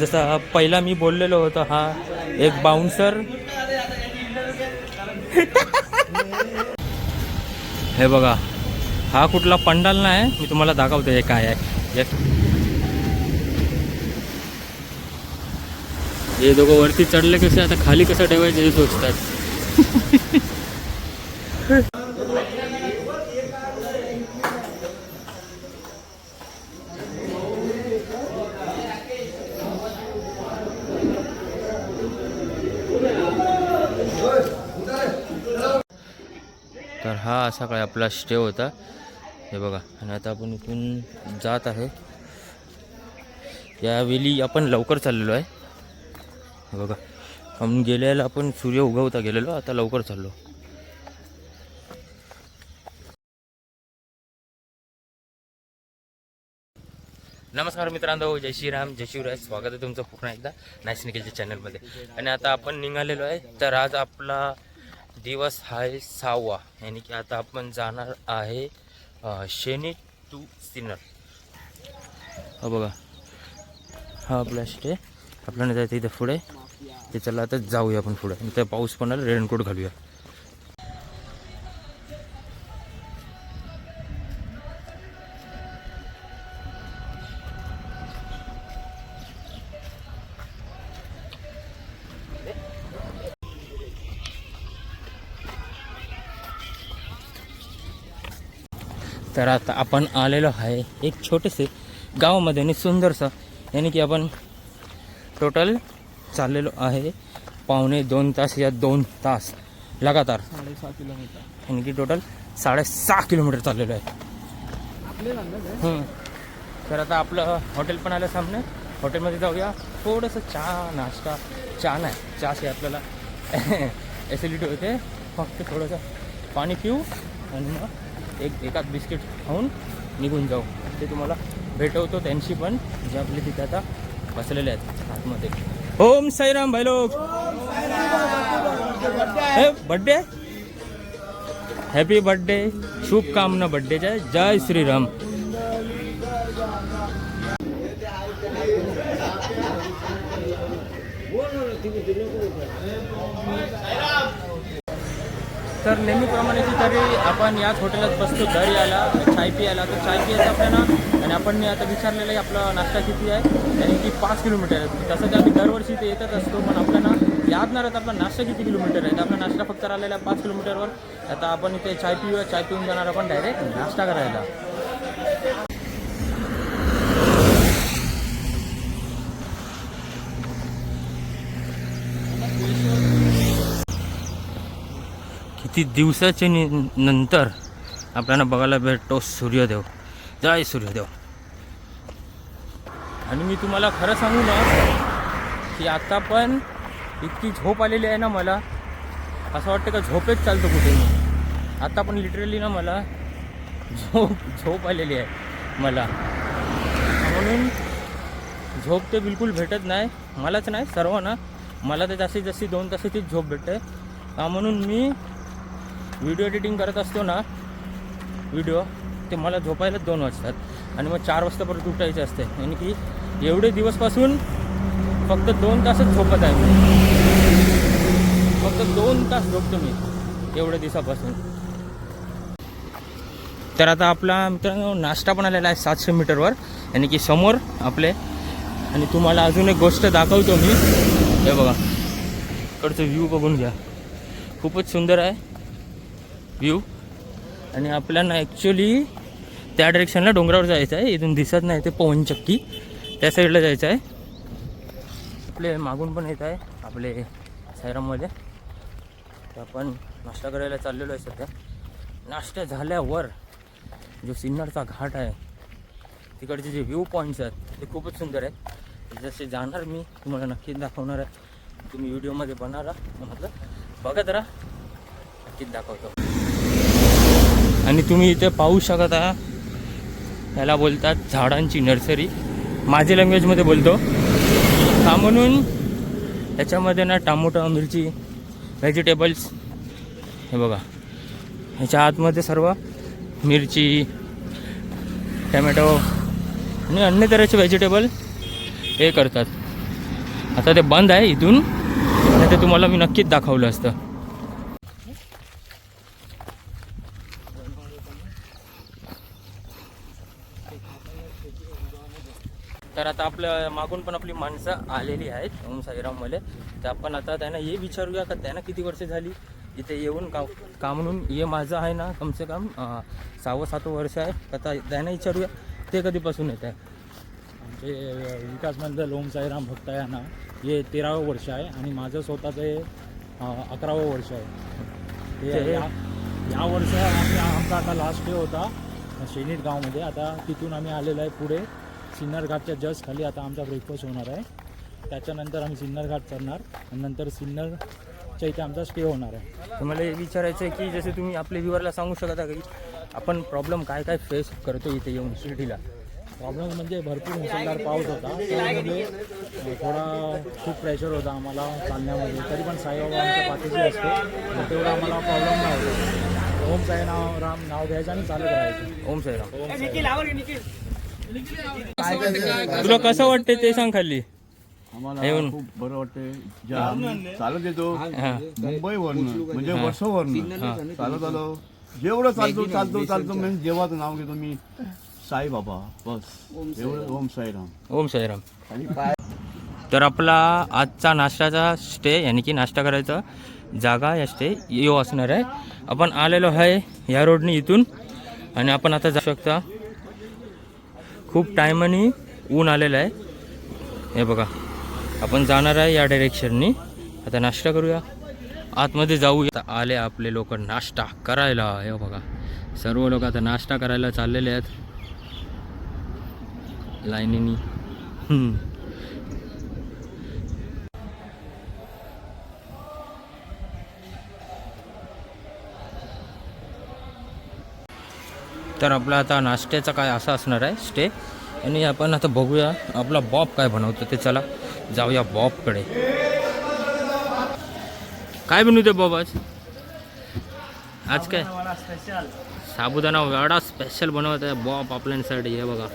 जसा पहिला मी बोललेलो होतो हा एक बाउन्सर हे बघा हा कुठला पंडाल नाही मी तुम्हाला दाखवतो हे काय आहे. हे दोघं वरती चढले कसे आता खाली कसं ठेवायचे हे सोचतात. हा असा काय आपला स्टे होता. हे बघा आणि आता आपण इथून जात आहे. यावेळी आपण लवकर चाललेलो आहे. हे बघा आपण गेल्याला आपण सूर्य उगवता गेलेलो आता लवकर चाललो. नमस्कार मित्रांनो जय श्रीराम जय शिवराय. स्वागत आहे तुमचं पुन्हा एकदा नाईस निखिलच्या चॅनलमध्ये आणि आता आपण निघालेलो आहे. तर आज आपला दिवस आहे सहावा. यानी की आता आपण जाणार आहे अ, शेनी टू सिन्नर हा बघा. हा आपला स्टे आपल्याला जायचं इथे पुढे. ते चला आता जाऊया आपण पुढे. इथं पाऊस पण आला रेनकोट घालूया. तर आता आपण आलेलो आहे एक छोटेसे गावामध्ये आणि सुंदरसं. यानी की आपण टोटल चाललेलो आहे पावणे दोन तास या दोन तास लगातार. साडेसहा किलोमीटर. यानी की टोटल साडेसहा किलोमीटर चाललेलो आहे. तर आता आपलं हॉटेल पण आलं सामने. हॉटेलमध्ये जाऊया. थोडंसं चहा नाश्ता. चहा नाही चहाशी आपल्याला ॲसिडिटी होते. फक्त थोडंसं पाणी पिऊ आणि मग एक एकात बिस्किट खाऊन निघून जाऊ. ते तुम्हाला भेटवतो त्यांची पण जे आपले तिथे आता बसलेले आहेत आतमध्ये. ओम साईराम भाई लोक. हे बड्डे हॅपी बड्डे शुभकामना बड्डेच्या जय श्रीराम. तर नेहमीप्रमाणे तरी आपण याच हॉटेलात बसतो. घरी यायला चाय पियाला तर चाय पियाचं आपल्याला आणि आपण आता विचारलेलं आहे आपला नाश्ता किती आहे आणि की पाच किलोमीटर आहे. म्हणजे तसं तर आम्ही दरवर्षी ते येतच असतो पण आपल्याला याद नाही राहत आपला नाश्ता किती किलोमीटर आहे. तर आपला नाश्ता फक्त राहिलेला आहे पाच किलोमीटरवर आता आपण इथे चाय पिऊया चाय पिऊन जाणार आपण डायरेक्ट नाश्ता करायला. किती दिवसाच्या नि- नंतर आपल्याला बघायला भेटतो सूर्यदेव जय सूर्यदेव आणि मी तुम्हाला खरं सांगू ना की आता पण इतकी झोप आलेली आहे ना मला असं वाटतं का झोपेच चालतो कुठे आता पण लिटरली ना मला झोप झोप आलेली आहे मला. म्हणून झोप ते बिलकुल भेटत नाही मलाच नाही सर्वांना. मला तर जास्तीत जास्त दोन तासाचीच झोप भेटते. म्हणून मी व्हिडिओ एडिटिंग करत असतो ना व्हिडिओ ते मला झोपायला दोन वाजतात. आणि मग चार वाजता परत उठायचे असते. आणि की एवढे दिवसपासून फक्त दोन तासच झोपत आहे मी. फक्त दोन तास झोपतो मी एवढ्या दिवसापासून. तर आता आपला मित्रांनो नाश्ता पण आलेला आहे सातशे मीटरवर. आणि की समोर आपले आणि तुम्हाला अजून एक गोष्ट दाखवतो मी. हे बघा इकडचं व्ह्यू बघून घ्या. खूपच सुंदर आहे. व्ह्यू आणि आपल्याला ॲक्च्युली त्या डायरेक्शनला डोंगरावर जायचं आहे. इथून दिसत नाही ते पवनचक्की. त्या साईडला जायचं आहे. आपले मागून पण येत आहे आपले सायराममध्ये तर आपण नाश्ता करायला चाललेलो आहे सध्या. नाश्ता झाल्यावर जो सिन्नरचा घाट आहे तिकडचे जे व्ह्यू पॉईंट्स आहेत ते खूपच सुंदर आहेत जसे जाणार मी तुम्हाला नक्कीच दाखवणार आहे. तुम्ही व्हिडिओमध्ये बनणार म्हटलं बघत राहा. नक्कीच दाखवतो. आणि तुम्ही इथे पाहू शकत आहात. याला बोलतात झाडांची नर्सरी. माझे लँग्वेजमध्ये बोलतो. हा म्हणून याच्यामध्ये ना टामोटो मिरची व्हेजिटेबल्स हे बघा. ह्याच्या आतमध्ये सर्व मिरची टमॅटो आणि अन्य तऱ्हेचे व्हेजिटेबल हे करतात. आता ते बंद आहे इथून. नाही ते तुम्हाला मी नक्कीच दाखवलं असतं. तर आता आपल्या मागून पण आपली माणसं आलेली आहेत ओम साईराममध्ये तर आपण आता त्यांना हे विचारूया का त्यांना किती वर्ष झाली? इथे येऊन का का म्हणून? हे माझं आहे ना कमसे कम सहावं सातवं वर्ष आहे. आता त्यांना विचारूया. ते कधीपासून येत आहे आमचे विकास मंडळ ओम साईराम भक्त आहे ना हे तेरावं वर्ष आहे आणि माझं स्वतःचं हे अकरावं वर्ष आहे. ते या या वर्ष आम्ही आमचा आता लास्ट डे होता शेनीत गावमध्ये. आता तिथून आम्ही आलेलो आहे पुढे. सिन्नर घाटच्या जस्ट खाली आता आमचा ब्रेकफास्ट होणार आहे. त्याच्यानंतर आम्ही सिन्नर घाट चढणार आणि नंतर सिन्नरच्या इथे आमचा स्टे होणार आहे. तर मला हे विचारायचं आहे की जसे तुम्ही आपल्या व्ह्युअरला सांगू शकता की आपण प्रॉब्लेम काय काय फेस करतो इथे येऊन शिर्डीला? प्रॉब्लेम म्हणजे भरपूर मुसळधार पाऊस होता. त्यामध्ये थोडा खूप प्रेशर होता आम्हाला चालण्यामध्ये. तरी पण साईबाबा आमच्या पाठीशी असतो. तेवढा आम्हाला प्रॉब्लेम नाही होतो. ओम साई नाव राम नाव घ्यायचं आणि चालत राहायचं. ओम साईराम. ओम साई तुला कसं वाटते ते सांग खाली? आम्हाला. खूप बरं वाटते जाम चालत येतो हां. मुंबई वरनं म्हणजे वर्षावरनं चालत आलो. जेवढं चालतो चालतो चालतो म्हणजे देवाचं नाव घेतो मी साई बाबा. बस. एवढं ओम साईराम. ओम साईराम. तर आपला आजचा नाश्त्याचा स्टे यानी की नाश्ता करायचा जागा या स्टे यो असणार आहे. आपण आलेलो आहे ह्या रोडनी इथून. आणि आपण आता जाऊ शकता. खूप टायमानी ऊन आलेलं आहे. हे बघा आपण जाणार आहे या डायरेक्शननी आता नाश्ता करूया. आतमध्ये जाऊया आले आपले लोक नाश्ता करायला. हे बघा सर्व लोक आता नाश्ता करायला चाललेले आहेत. लाईनीनी. तर आपला आता नाश्त्याचा काय असा असणार आहे स्टे आणि आपण आता बघूया आपला बॉब काय बनवतो ते चला जाऊया बॉबकडे काय बनवते बॉब आज? आज काय? साबुदाणा वडा स्पेशल बनवत आहे बॉब आपल्यासाठी हे बघा.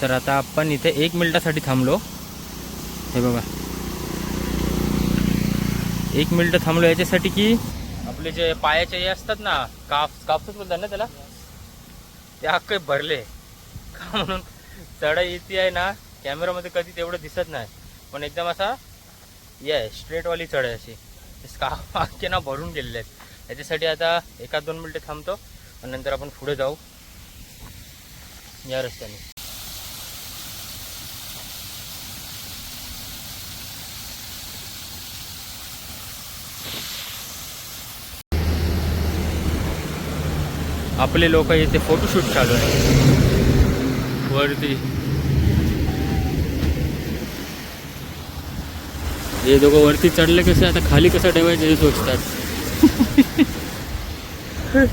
तर आता आपण इथे एक मिनिटासाठी थांबलो. हे बघा. एक मिनिट थांबलो याच्यासाठी की आपले जे पायाचे हे असतात ना काफ कापच बोलतात ना त्याला? ते अख्खे भरले. का म्हणून चढाई इथे आहे ना कॅमेरामध्ये कधी तेवढं दिसत नाही. पण एकदम असा या आहे स्ट्रेटवाली चढाई अशी. स्काफ अख्खे ना भरून गेलेले आहेत. याच्यासाठी आता एका दोन मिनटं थांबतो आणि नंतर आपण पुढे जाऊ. या रस्त्याने. आपले लोक इथे फोटोशूट चालू आहे वरती. हे दोघं वरती चढले कसे आता खाली कसं ठेवायचं हे सोचतात.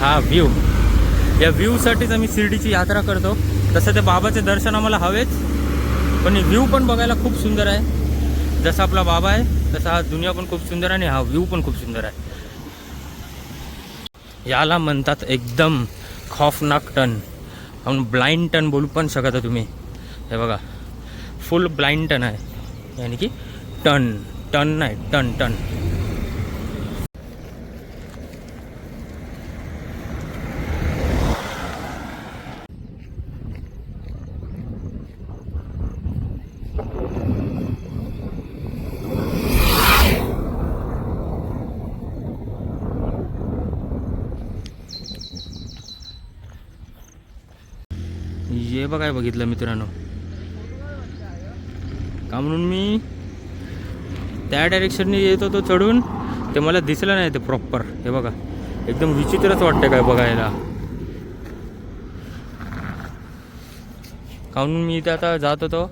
हा व्ह्यू या व्ह्यूसाठीच आम्ही शिर्डीची यात्रा करतो. तसं ते बाबाचे दर्शन आम्हाला हवेच. पण व्ह्यू पण बघायला खूप सुंदर आहे. जसा आपला बाबा आहे तसा हा दुनिया पण खूप सुंदर आहे आणि हा व्ह्यू पण खूप सुंदर आहे. याला म्हणतात एकदम खौफनाक टन. आपण ब्लाइंड टन बोलू पण शकता तुम्ही. हे बघा फुल ब्लाइंड टन आहे. यानी की टन टन नाही टन टन. बघा काय बघितलं मित्रांनो. का म्हणून मी त्या डायरेक्शनने येत होतो चढून ते मला दिसलं नाही ते प्रॉपर हे बघा एकदम विचित्रच वाटतं काय बघायला. का म्हणून मी इथे आता जात होतो.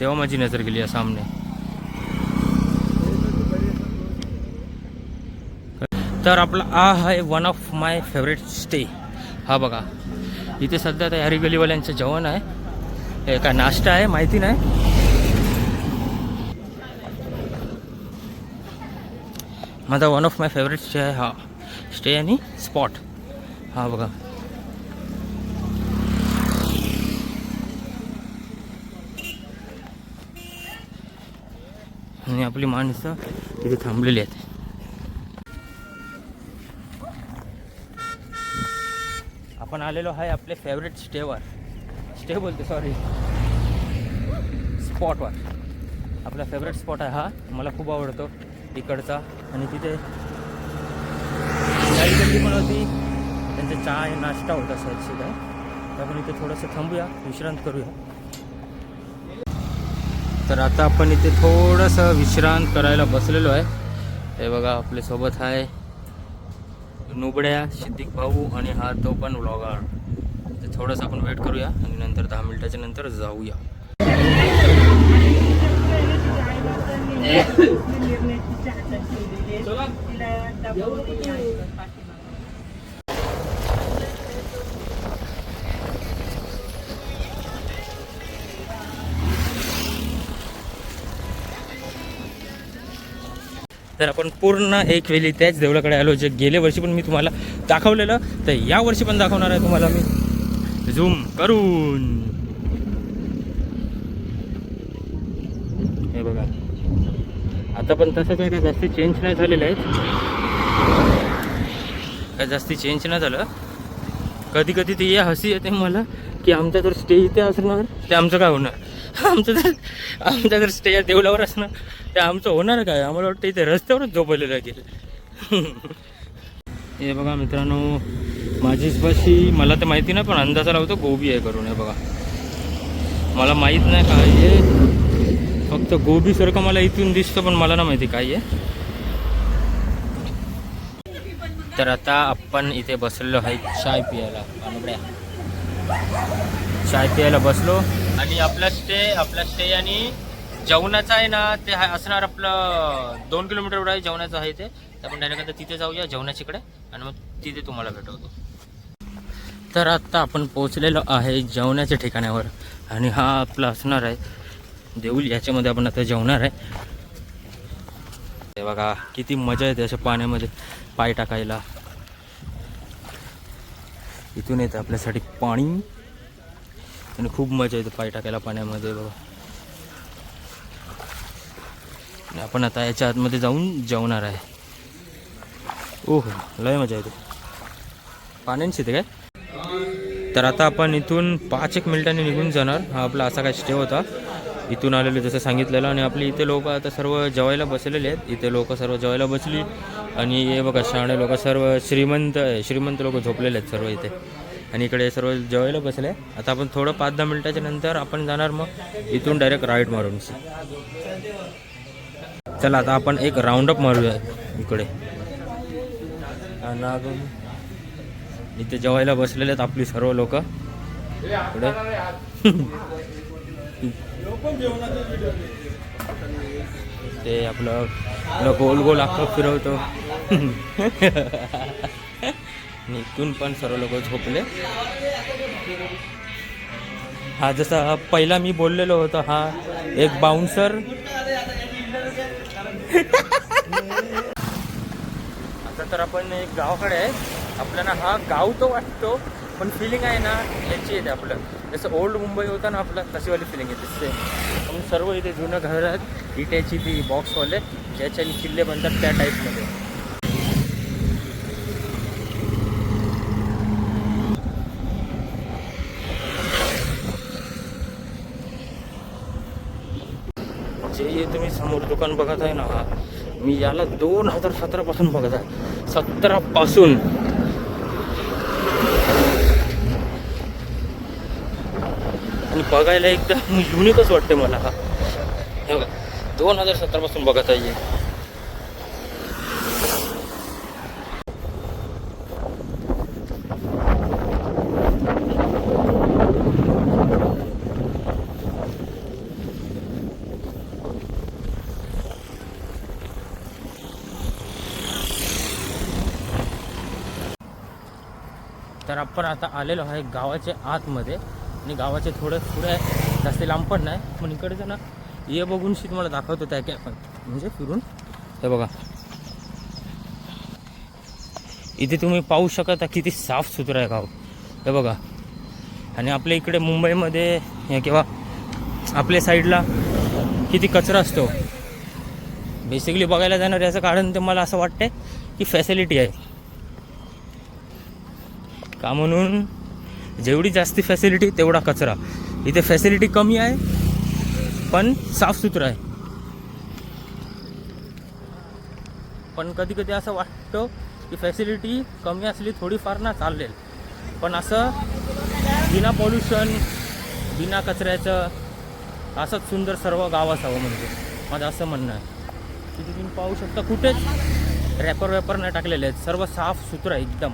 तेव्हा माझी नजर गेली या सामने. तर आपला आ आहे one of my favourite stay हा बघा. इथे सध्या तयारी गलीवाल्यांचं जेवण आहे. हे काय नाश्ता आहे माहिती नाही. माझा one of my favourite stay आहे हा स्टे आणि स्पॉट हा बघा. आणि आपली माणसं तिथे थांबलेली आहेत. आपण आलेलो आहे आपले फेवरेट स्टेवर स्टे बोलते सॉरी स्पॉटवर आपला फेवरेट स्पॉट आहे हा. मला खूप आवडतो इकडचा. आणि तिथे गाडी पण होती. त्यांचा चहा आणि नाश्ता होता साईडशी काय तर आपण इथे थोडंसं थांबूया विश्रांत करूया. तर आता आपण इथे थोडंसं विश्रांत करायला बसलेलो आहे. हे बघा आपल्यासोबत आहे नुबड्या सिद्दीक भाऊ आणि हा तो पण व्लॉगर तर थोडंसं आपण वेट करूया आणि नंतर दहा मिनिटाच्या नंतर जाऊया. तर आपण पूर्ण एक वेळी त्याच देवळाकडे आलो जे गेल्या वर्षी पण मी तुम्हाला दाखवलेलं तर या वर्षी पण दाखवणार आहे तुम्हाला मी. झूम करून. हे बघा. आता पण तसं काही काय जास्ती चेंज नाही झालेलं आहे. काय जास्ती चेंज नाही झालं. कधी कधी ते या हसी येते मला की आमचा जर स्टे इथे असणार ते आमचं काय होणार? आमचं जर आमचा जर स्टे देवलावर असणार ते आमचं होणार काय? आम्हाला वाटतं इथे रस्त्यावरच झोपवलेलं गेलं हे बघा मित्रांनो माझीच पाशी मला तर माहिती नाही पण अंदाजा लावतो गोबी आहे करून हे बघा. मला माहीत नाही काय आहे. फक्त गोबीसारखं मला इथून दिसतं पण मला ना माहिती काय आहे. तर आता आपण इथे बसलेलो आहे चाय पियाला चाय पियाला बसलो. आणि आपला स्टे आपला स्टे आणि जेवणाचं आहे ना ते असणार आपलं दोन किलोमीटर एवढं आहे जेवणाचं आहे ते. आपण डायरेक्ट आता तिथे जाऊया जेवणाच्याकडे आणि मग तिथे तुम्हाला भेटवतो. तर आत्ता आपण पोचलेलो आहे जेवणाच्या ठिकाणावर. आणि हा आपला असणार आहे देऊल याच्यामध्ये आपण आता जेवणार आहे. ते बघा किती मजा येते अशा पाण्यामध्ये पाय टाकायला. इथून येतं आपल्यासाठी पाणी. आणि खूप मजा येते पाय टाकायला पाण्यामध्ये बघा. आपण आता याच्या आतमध्ये जाऊन जेवणार आहे. ओहो लय मजा येते. पाण्याची येते काय? तर आता आपण इथून पाच एक मिनिटांनी निघून जाणार. हा आपला असा काय स्टे होता. इथून आलेले जसं सांगितलेलं आणि आपली इथे लोक आता सर्व जेवायला बसलेले आहेत. इथे लोक सर्व जेवायला बसली. आणि हे बघा शहाणे लोक सर्व श्रीमंत श्रीमंत लोक झोपलेले आहेत सर्व इथे. आणि इकडे सर्व जेवायला बसले. आता आपण थोडं पाच दहा मिनिटाच्या नंतर आपण जाणार मग इथून डायरेक्ट राईट मारून. चला आता आपण एक राऊंडअप मारूया इकडे. आणि अजून इथे जेवायला बसलेले आहेत आपली सर्व लोक. इकडे. ते आपलं आपलं गोल गोल अख्खं फिरवतो. आणि इथून पण सर्व लोक झोपले. हा जसा पहिला मी बोललेलो होतो हा एक बाउन्सर आता तर आपण एक गावाकडे आहे. आपल्याला हा गाव तो वाटतो पण फिलिंग आहे ना याची येते आपलं. जसं ओल्ड मुंबई होता ना आपलं तशीवाली फिलिंग येते सेम पण सर्व इथे जुनं घर आहेत इट्याची ती बॉक्सवाले ज्याच्याने किल्ले बनतात त्या टाईपमध्ये जे हे तुम्ही समोर दुकान बघत आहे ना हा मी याला दोन हजार सतरा पासून बघत आहे. सतरा पासून. आणि बघायला एकदम युनिकच वाटते मला हा. हे बघा दोन हजार सतरापासून बघत आहे आपण आता आलेलो आहे गावाच्या आतमध्ये. आणि गावाचे थोडं पुढे आहे जास्त लांब पण नाही. पण इकडचं ना ये बघून शी तुम्हाला दाखवतो त्या काय पण. म्हणजे फिरून. हे बघा. इथे तुम्ही पाहू शकता किती साफ सुथरं आहे गाव. हे बघा. आणि आपल्या इकडे मुंबईमध्ये हे किंवा आपल्या साईडला किती कचरा असतो. बेसिकली बघायला जाणार याचं कारण ते मला असं वाटतं की फॅसिलिटी आहे. का म्हणून? जेवढी जास्ती फॅसिलिटी तेवढा कचरा. इथे फॅसिलिटी कमी आहे पण साफसुथरं आहे. पण कधी कधी असं वाटतं की फॅसिलिटी कमी असली थोडीफार ना चालेल. पण असं बिना पॉल्युशन बिना कचऱ्याचं असंच सुंदर सर्व गाव असावं म्हणजे. माझं असं म्हणणं आहे. तिथे तुम्ही पाहू शकता कुठेच रॅपर वॅपर नाही टाकलेले आहेत. सर्व साफ सुथरं आहे एकदम.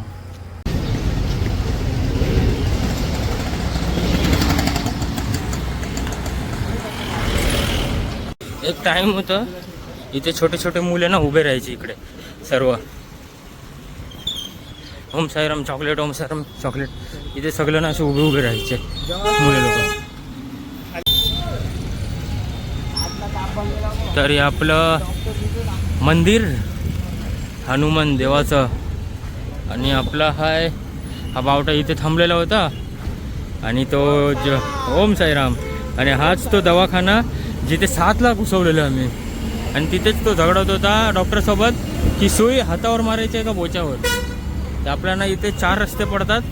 एक टाइम होतं. इथे छोटे छोटे मुले ना उभे राहायचे इकडे सर्व. ओम साईराम चॉकलेट ओम साईराम चॉकलेट इथे सगळं ना असे उभे उभे राहायचे मुले लोक. तर हे आपलं मंदिर हनुमान देवाचं. आणि आपला हाय हा बावटा इथे थांबलेला होता. आणि तो ज ओम साईराम. आणि हाच तो दवाखाना जिथे सात लाख घुसवलेलो आम्ही. आणि तिथेच तो झगडत होता डॉक्टरसोबत की सुई हातावर मारायची आहे का बोच्यावर? तर आपल्याला इथे चार रस्ते पडतात.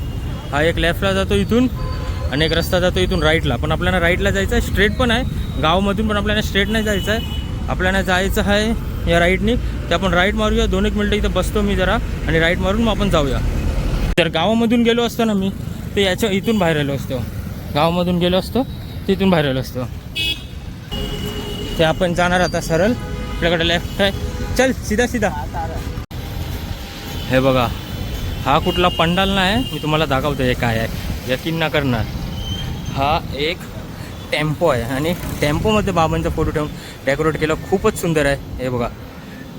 हा एक लेफ्टला जातो इथून आणि एक रस्ता जातो इथून राईटला पण आपल्याला राईटला जायचं आहे स्ट्रेट पण आहे. गावामधून पण आपल्याला स्ट्रेट नाही जायचं आहे आपल्याला जायचं आहे या राईटनी तर आपण राईट मारूया. दोन एक मिनटं इथं बसतो मी जरा आणि राईट मारून मग आपण जाऊया. जर गावामधून गेलो असतो ना मी तर याच्या इथून बाहेर आलो असतो. गावामधून गेलो असतो तिथून बाहेर आलो असतो. ते आपण जाणार आता सरळ. आपल्याकडे लेफ्ट आहे. चल सीधा सीधा. हे बघा हा कुठला पंडाल नाही मी तुम्हाला दाखवतो हे काय आहे. यकीन ना करणार. हा एक टेम्पो आहे आणि टेम्पोमध्ये बाबांचा फोटो ठेवून डेकोरेट केलं. खूपच सुंदर आहे. हे बघा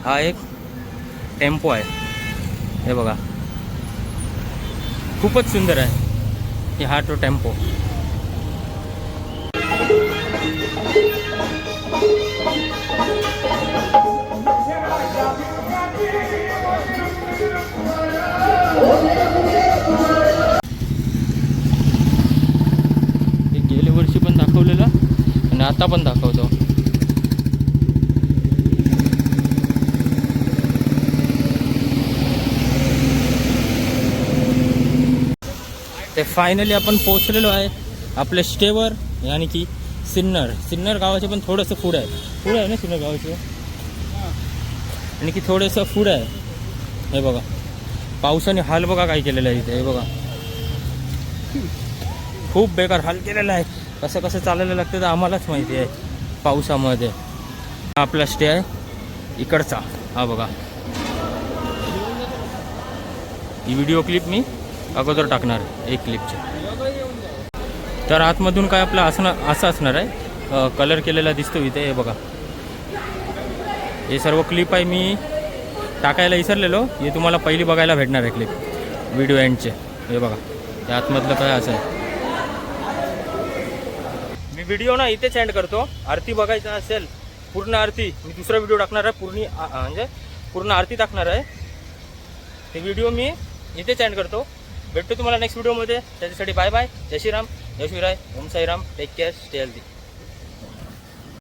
हा एक टेम्पो आहे. हे बघा खूपच सुंदर आहे. हा तो टेम्पो. गेल्या वर्षी पण दाखवलेलं आणि आता पण दाखवतो. ते फायनली आपण पोहोचलेलो आहे आपल्या स्टेवर यानी की सिन्नर. सिन्नर गावाचे पण थोडंसं फूड आहे. पुढं आहे ना सिन्नर गावाचे? आणि की थोडंसं पुढं आहे. हे बघा. पावसाने हाल बघा काय केलेलं आहे इथे. हे बघा. खूप बेकार हाल केलेला आहे. कसं कसं चालायला लागतं तर आम्हालाच माहिती आहे. पावसामध्ये. हा आपला स्टे आहे. इकडचा. हा बघा. ही व्हिडिओ क्लिप मी अगोदर टाकणार एक क्लिपची तर आतमधून काय आपलं असणार असं असणार आहे? कलर केलेला दिसतो इथे हे बघा. हे सर्व क्लिप आहे मी टाकायला विसरलेलो. हे तुम्हाला पहिली बघायला भेटणार आहे क्लिप व्हिडिओ एंडचे हे बघा. हे आतमधलं काय असं आहे? मी व्हिडिओ ना इथेच एंड करतो. आरती बघायचं असेल पूर्ण आरती. मी दुसरा व्हिडिओ टाकणार आहे पूर्ण म्हणजे पूर्ण आरती टाकणार आहे. ते व्हिडिओ मी इथेच एंड करतो. भेटतो तुम्हाला नेक्स्ट व्हिडिओमध्ये त्याच्यासाठी बाय बाय जय श्रीराम. जय Shivray Om Sairam take care stay healthy